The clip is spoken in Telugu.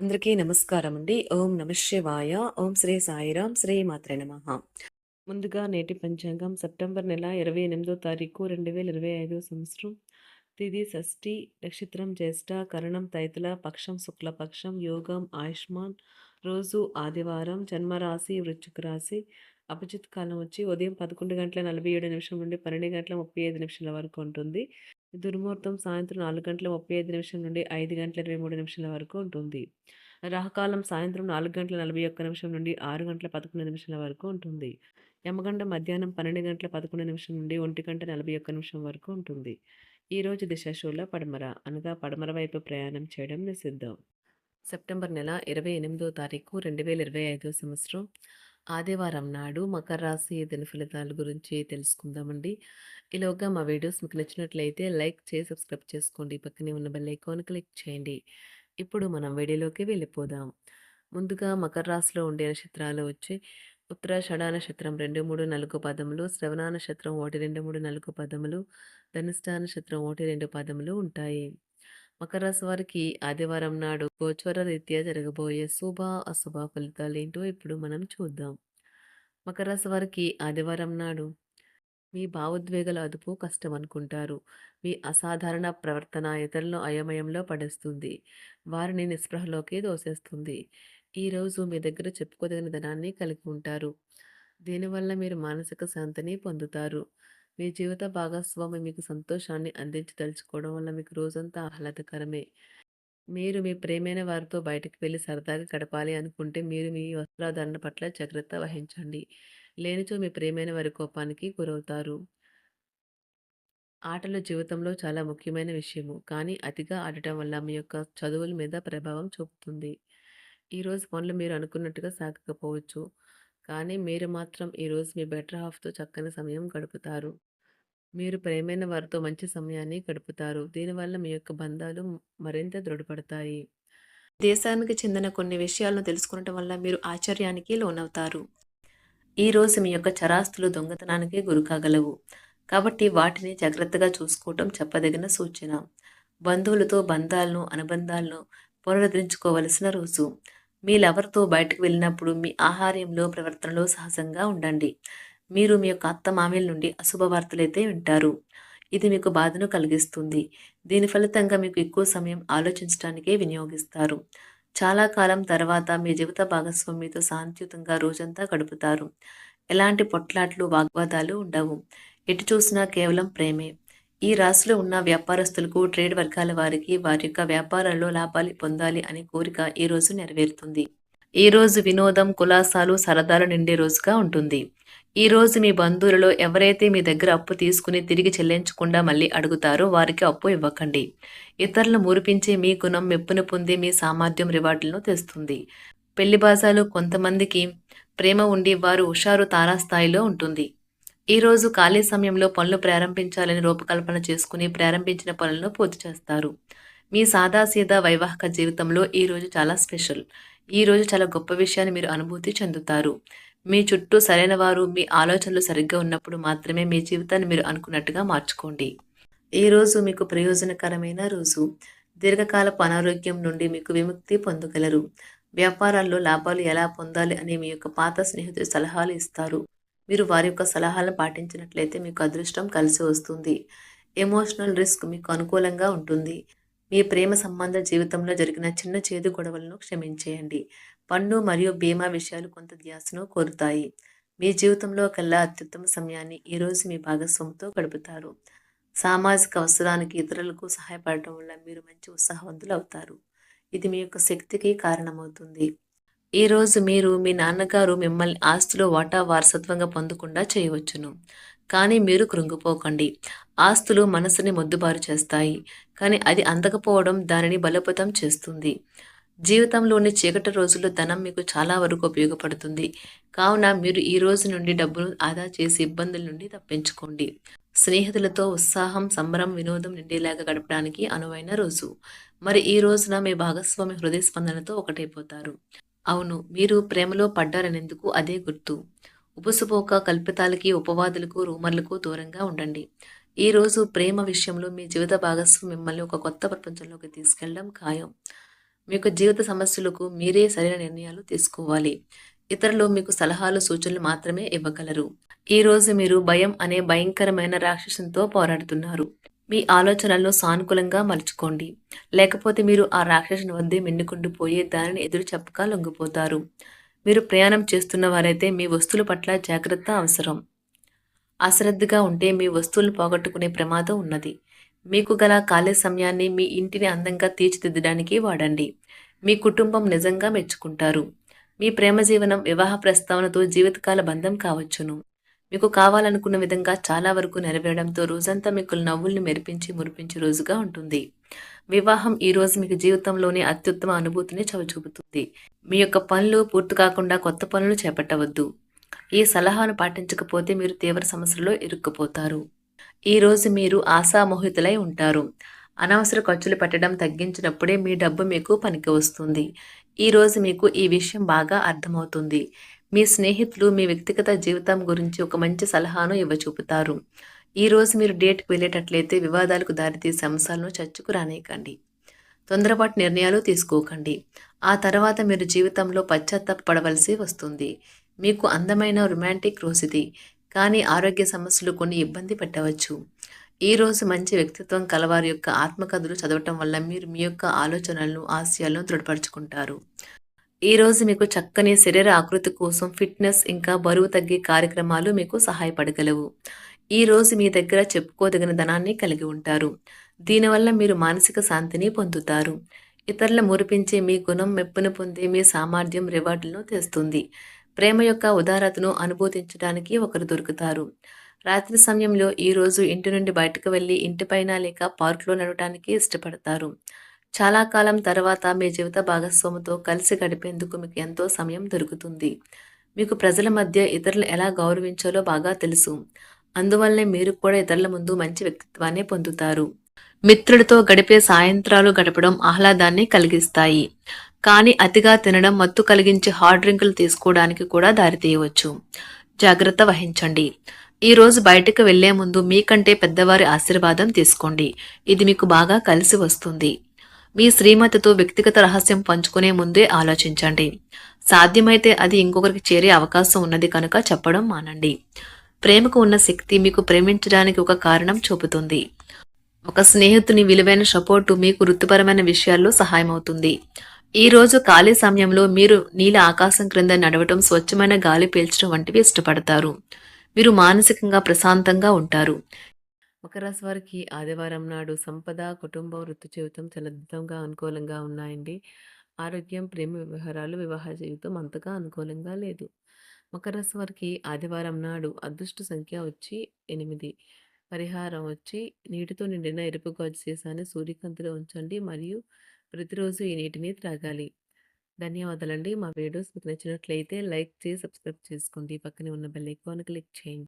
అందరికీ నమస్కారం అండి. ఓం నమశివాయ ఓం శ్రీ సాయిరాం. శ్రీ మాత్రే నమ ముందుగా నేటి పంచాంగం సెప్టెంబర్ నెల 28దో తారీఖు 2025 సంవత్సరం. తిది షష్ఠి, నక్షత్రం జ్యేష్ఠ, కరణం తైతుల, పక్షం శుక్లపక్షం, యోగం ఆయుష్మాన్, రోజు ఆదివారం, జన్మరాశి వృశ్చిక రాశి, అభిజిత్ కాలం వచ్చి ఉదయం 11 గంటల 47 నిమిషం నుండి 12 గంటల 35 నిమిషాల వరకు ఉంటుంది. దుర్ముహూర్తం సాయంత్రం నాలుగు గంటల 35 నిమిషం నుండి ఐదు గంటల 23 నిమిషాల వరకు ఉంటుంది. రాహకాలం సాయంత్రం నాలుగు గంటల 41 నిమిషం నుండి ఆరు గంటల 11 నిమిషాల వరకు ఉంటుంది. యమగండ మధ్యాహ్నం 12 గంటల 11 నిమిషం నుండి ఒంటి గంట 41 నిమిషం వరకు ఉంటుంది. ఈరోజు దిశాశూల పడమర అనగా పడమర వైపు ప్రయాణం చేయడం నిషిద్ధం. సెప్టెంబర్ నెల 28దో తారీఖు 2025 సంవత్సరం ఆదివారం నాడు మకర రాశి దిన ఫలితాల గురించి తెలుసుకుందామండి. ఈలోగా మా వీడియోస్ మీకు నచ్చినట్లయితే లైక్ చేసి సబ్స్క్రైబ్ చేసుకోండి. పక్కనే ఉన్న బెల్ ఐకాన్ క్లిక్ చేయండి. ఇప్పుడు మనం వీడియోలోకి వెళ్ళిపోదాం. ముందుగా మకర రాశిలో ఉండే నక్షత్రాలు వచ్చి ఉత్తరాషాఢ నక్షత్రం 2, 3, 4 పదములు, శ్రవణ నక్షత్రం 1, 2, 3, 4 పదములు, ధనిష్ట నక్షత్రం 1, 2 పదములు ఉంటాయి. మకర రాశి వారికి ఆదివారం నాడు గోచర రీత్యా జరగబోయే శుభ, అశుభ ఫలితాలేంటో ఇప్పుడు మనం చూద్దాం. మకర రాశి వారికి ఆదివారం నాడు మీ భావోద్వేగాల అదుపు కష్టం అనుకుంటారు మీ అసాధారణ ప్రవర్తన ఇతరులను అయోమయంలో పడేస్తుంది. వారిని నిస్పృహలోకి దోసేస్తుంది ఈరోజు మీ దగ్గర చెప్పుకోదగిన ధనాన్ని కలిగి ఉంటారు. దీనివల్ల మీరు మానసిక శాంతిని పొందుతారు. మీ జీవిత భాగస్వామి మీకు సంతోషాన్ని అందించదలుచుకోవడం వల్ల మీకు రోజంతా ఆహ్లాదకరమే. మీరు మీ ప్రేమైన వారితో బయటకు వెళ్ళి సరదాగా గడపాలి అనుకుంటే మీరు మీ వస్త్రాధారణ పట్ల జాగ్రత్త వహించండి. లేనిచో మీ ప్రేమైన వారి కోపానికి గురవుతారు. ఆటలు జీవితంలో చాలా ముఖ్యమైన విషయము. కానీ అతిగా ఆడటం వల్ల మీ యొక్క చదువుల మీద ప్రభావం చూపుతుంది. ఈరోజు పనులు మీరు అనుకున్నట్టుగా సాగకపోవచ్చు. కానీ మీరు మాత్రం ఈరోజు మీ బెటర్ హాఫ్‌తో చక్కని సమయం గడుపుతారు. మీరు ప్రేమైన వారితో మంచి సమయాన్ని గడుపుతారు. దీనివల్ల మీ యొక్క బంధాలు మరింత దృఢపడతాయి. దేశానికి చెందిన కొన్ని విషయాలను తెలుసుకొనటం వల్ల మీరు ఆశ్చర్యానికి లోనవుతారు. ఈరోజు మీ యొక్క చరాస్తులు దొంగతనానికి గురికాగలవు. కాబట్టి వాటిని జాగ్రత్తగా చూసుకోవటం చెప్పదగిన సూచన. బంధువులతో బంధాలను, అనుబంధాలను పునరుద్ధరించుకోవలసిన రోజు. మీ లవర్‌తో బయటకు వెళ్ళినప్పుడు మీ ఆహార్యంలో, ప్రవర్తనలో సహజంగా ఉండండి. మీరు మీ యొక్క అత్త మామీల నుండి అశుభ వార్తలైతే వింటారు. ఇది మీకు బాధను కలిగిస్తుంది. దీని ఫలితంగా మీకు ఎక్కువ సమయం ఆలోచించడానికే వినియోగిస్తారు. చాలా కాలం తర్వాత మీ జీవిత భాగస్వామితో శాంతియుతంగా రోజంతా గడుపుతారు. ఎలాంటి పొట్లాట్లు, వాగ్వాదాలు ఉండవు. ఎటు చూసినా కేవలం ప్రేమే. ఈ రాశిలో ఉన్న వ్యాపారస్తులకు, ట్రేడ్ వర్గాల వారికి వారి యొక్క వ్యాపారాల్లో లాభాలు పొందాలి అనే కోరిక ఈరోజు నెరవేరుతుంది. ఈ రోజు వినోదం, కులాసాలు, సరదాలు నిండే రోజుగా ఉంటుంది. ఈ రోజు మీ బంధువులలో ఎవరైతే మీ దగ్గర అప్పు తీసుకుని తిరిగి చెల్లించకుండా మళ్ళీ అడుగుతారో వారికి అప్పు ఇవ్వకండి. ఇతరులను మురిపించే మీ గుణం మెప్పును పొందే మీ సామర్థ్యం రివార్డులను తెస్తుంది. పెళ్ళిబాజాలు కొంతమందికి ప్రేమ ఉండి వారు హుషారు తారాస్థాయిలో ఉంటుంది. ఈరోజు ఖాళీ సమయంలో పనులు ప్రారంభించాలని రూపకల్పన చేసుకుని ప్రారంభించిన పనులను పూర్తి చేస్తారు. మీ సాదాసీదా వైవాహిక జీవితంలో ఈరోజు చాలా స్పెషల్. ఈరోజు చాలా గొప్ప విషయాన్ని మీరు అనుభూతి చెందుతారు. మీ చుట్టూ సరైన వారు, మీ ఆలోచనలు సరిగ్గా ఉన్నప్పుడు మాత్రమే మీ జీవితాన్ని మీరు అనుకున్నట్టుగా మార్చుకోండి. ఈరోజు మీకు ప్రయోజనకరమైన రోజు. దీర్ఘకాలపు అనారోగ్యం నుండి మీకు విముక్తి పొందగలరు. వ్యాపారాల్లో లాభాలు ఎలా పొందాలి అనే మీ యొక్క పాత స్నేహితులు సలహాలు ఇస్తారు. మీరు వారి యొక్క సలహాలను పాటించినట్లయితే మీకు అదృష్టం కలిసి వస్తుంది. ఎమోషనల్ రిస్క్ మీకు అనుకూలంగా ఉంటుంది. మీ ప్రేమ సంబంధ జీవితంలో జరిగిన చిన్న చేదు గొడవలను క్షమించేయండి. పన్ను మరియు బీమా విషయాలు కొంత ధ్యాసను కోరుతాయి. మీ జీవితంలో కల్లా అత్యుత్తమ సమయాన్ని ఈరోజు మీ భాగస్వామితో గడుపుతారు. సామాజిక అవసరానికి ఇతరులకు సహాయపడటం వల్ల మీరు మంచి ఉత్సాహవంతులు అవుతారు ఇది మీ యొక్క శక్తికి కారణమవుతుంది. ఈరోజు మీరు మీ నాన్నగారు మిమ్మల్ని ఆస్తిలో వాటా వారసత్వంగా పొందకుండా చేయవచ్చును. కానీ మీరు కృంగిపోకండి. ఆస్తులు మనసుని మొద్దుబారు చేస్తాయి. కానీ అది అందకపోవడం దానిని బలోపేతం చేస్తుంది. జీవితంలోని చీకటి రోజుల్లో ధనం మీకు చాలా వరకు ఉపయోగపడుతుంది. కావున మీరు ఈ రోజు నుండి డబ్బును ఆదా చేసి ఇబ్బందుల నుండి తప్పించుకోండి. స్నేహితులతో ఉత్సాహం, సంబరం, వినోదం నిండేలాగా గడపడానికి అనువైన రోజు. మరి ఈ రోజున మీ భాగస్వామి హృదయ స్పందనతో ఒకటైపోతారు. అవును మీరు ప్రేమలో పడ్డారనేందుకు అదే గుర్తు. ఉపసుపోక కల్పితాలకి, ఉపవాదులకు, రూమర్లకు దూరంగా ఉండండి. ఈరోజు ప్రేమ విషయంలో మీ జీవిత భాగస్వామి మిమ్మల్ని ఒక కొత్త ప్రపంచంలోకి తీసుకెళ్ళడం ఖాయం. మీ యొక్క జీవిత సమస్యలకు మీరే సరైన నిర్ణయాలు తీసుకోవాలి ఇతరులు మీకు సలహాలు సూచనలు మాత్రమే ఇవ్వగలరు ఈ రోజు మీరు భయం అనే భయంకరమైన రాక్షసంతో పోరాడుతున్నారు మీ ఆలోచనలను సానుకూలంగా మలుచుకోండి. లేకపోతే మీరు ఆ రాక్షసుని వద్దే మిన్నుకుంటూ పోయి దానిని ఎదురు చెప్పక లొంగిపోతారు. మీరు ప్రయాణం చేస్తున్న వారైతే మీ వస్తువుల పట్ల జాగ్రత్త అవసరం. అశ్రద్ధగా ఉంటే మీ వస్తువులు పోగొట్టుకునే ప్రమాదం ఉన్నది. మీకు గల ఖాళీ సమయాన్ని మీ ఇంటిని అందంగా తీర్చిదిద్దడానికి వాడండి. మీ కుటుంబం నిజంగా మెచ్చుకుంటారు. మీ ప్రేమ జీవనం వివాహ ప్రస్తావనతో జీవితకాల బంధం కావచ్చును. మీకు కావాలనుకున్న విధంగా చాలా వరకు నెరవేరడంతో రోజంతా మీకు నవ్వుల్ని మెరిపించి మురిపించే రోజుగా ఉంటుంది. వివాహం ఈ రోజు మీకు జీవితంలోని అత్యుత్తమ అనుభూతిని చవిచూపుతుంది. మీ యొక్క పనులు పూర్తి కాకుండా కొత్త పనులు చేపట్టవద్దు. ఈ సలహాను పాటించకపోతే మీరు తీవ్ర సమస్యల్లో ఇరుక్కుపోతారు. ఈ రోజు మీరు ఆశామోహితులై ఉంటారు. అనవసర ఖర్చులు పెట్టడం తగ్గించినప్పుడే మీ డబ్బు మీకు పనికి వస్తుంది. ఈ రోజు మీకు ఈ విషయం బాగా అర్థమవుతుంది. మీ స్నేహితులు మీ వ్యక్తిగత జీవితం గురించి ఒక మంచి సలహాను ఇవ్వచూపుతారు. ఈ రోజు మీరు డేట్కి వెళ్ళేటట్లయితే వివాదాలకు దారితీసే అంశాలను చర్చకు రానేయకండి. తొందరపాటు నిర్ణయాలు తీసుకోకండి. ఆ తర్వాత మీరు జీవితంలో పశ్చాత్తాపడవలసి వస్తుంది. మీకు అందమైన రొమాంటిక్ రోజు ఇది కానీ ఆరోగ్య సమస్యలు కొన్ని ఇబ్బంది పెట్టవచ్చు. ఈ రోజు మంచి వ్యక్తిత్వం కలవారి యొక్క ఆత్మకథలు చదవటం వల్ల మీరు మీ యొక్క ఆలోచనలను ఆశయాలను దృఢపరుచుకుంటారు. ఈరోజు మీకు చక్కని శరీర ఆకృతి కోసం ఫిట్నెస్ ఇంకా బరువు తగ్గే కార్యక్రమాలు మీకు సహాయపడగలవు. ఈరోజు మీ దగ్గర చెప్పుకోదగిన ధనాన్ని కలిగి ఉంటారు. దీనివల్ల మీరు మానసిక శాంతిని పొందుతారు. ఇతరుల మురిపించే మీ గుణం మెప్పును పొందే మీ సామర్థ్యం రివార్డులను తెస్తుంది. ప్రేమ యొక్క ఉదారతను అనుభూతించడానికి ఒకరు దొరుకుతారు. రాత్రి సమయంలో ఈరోజు ఇంటి నుండి బయటకు వెళ్ళి ఇంటిపైన లేక పార్క్లో నడవటానికి ఇష్టపడతారు. చాలా కాలం తర్వాత మీ జీవిత భాగస్వామితో కలిసి గడిపేందుకు మీకు ఎంతో సమయం దొరుకుతుంది. మీకు ప్రజల మధ్య ఇతరులు ఎలా గౌరవించాలో బాగా తెలుసు. అందువల్లనే మీరు కూడా ఇతరుల ముందు మంచి వ్యక్తిత్వాన్ని పొందుతారు. మిత్రుడితో గడిపే సాయంత్రాలు గడపడం ఆహ్లాదాన్ని కలిగిస్తాయి. కానీ అతిగా తినడం మత్తు కలిగించే హార్డ్ డ్రింకులు తీసుకోవడానికి కూడా దారితీయవచ్చు. జాగ్రత్త వహించండి. ఈరోజు బయటకు వెళ్ళే ముందు మీకంటే పెద్దవారి ఆశీర్వాదం తీసుకోండి. ఇది మీకు బాగా కలిసి వస్తుంది. మీ శ్రీమతితో వ్యక్తిగత రహస్యం పంచుకునే ముందే ఆలోచించండి. సాధ్యమైతే అది ఇంకొకరికి చేరే అవకాశం ఉన్నది కనుక చెప్పడం మానండి. ప్రేమకు ఉన్న శక్తి మీకు ప్రేమించడానికి ఒక కారణం చూపుతుంది. ఒక స్నేహితుని విలువైన సపోర్టు మీకు వృత్తిపరమైన విషయాల్లో సహాయమవుతుంది. ఈ రోజు ఖాళీ సమయంలో మీరు నీల ఆకాశం క్రింద నడవటం స్వచ్ఛమైన గాలి పీల్చడం వంటివి ఇష్టపడతారు. మీరు మానసికంగా ప్రశాంతంగా ఉంటారు. మకరాశి వారికి ఆదివారం నాడు సంపద కుటుంబ వృత్తి జీవితం చాలా అనుకూలంగా ఉన్నాయండి. ఆరోగ్యం ప్రేమ వ్యవహారాలు వివాహ జీవితం అంతగా అనుకూలంగా లేదు. మకరాశి వారికి ఆదివారం నాడు అదృష్ట సంఖ్య వచ్చి ఎనిమిది. పరిహారం వచ్చి నీటితో నిండిన ఎరుపు గాజు సీసాన్ని సూర్యకాంతిలో ఉంచండి మరియు ప్రతిరోజు ఈ నీటిని త్రాగాలి. ధన్యవాదాలండి. మా వీడియోస్ మీకు నచ్చినట్లయితే లైక్ చేసి సబ్స్క్రైబ్ చేసుకోండి. పక్కనే ఉన్న బెల్ ఐకాన్ క్లిక్ చేయండి.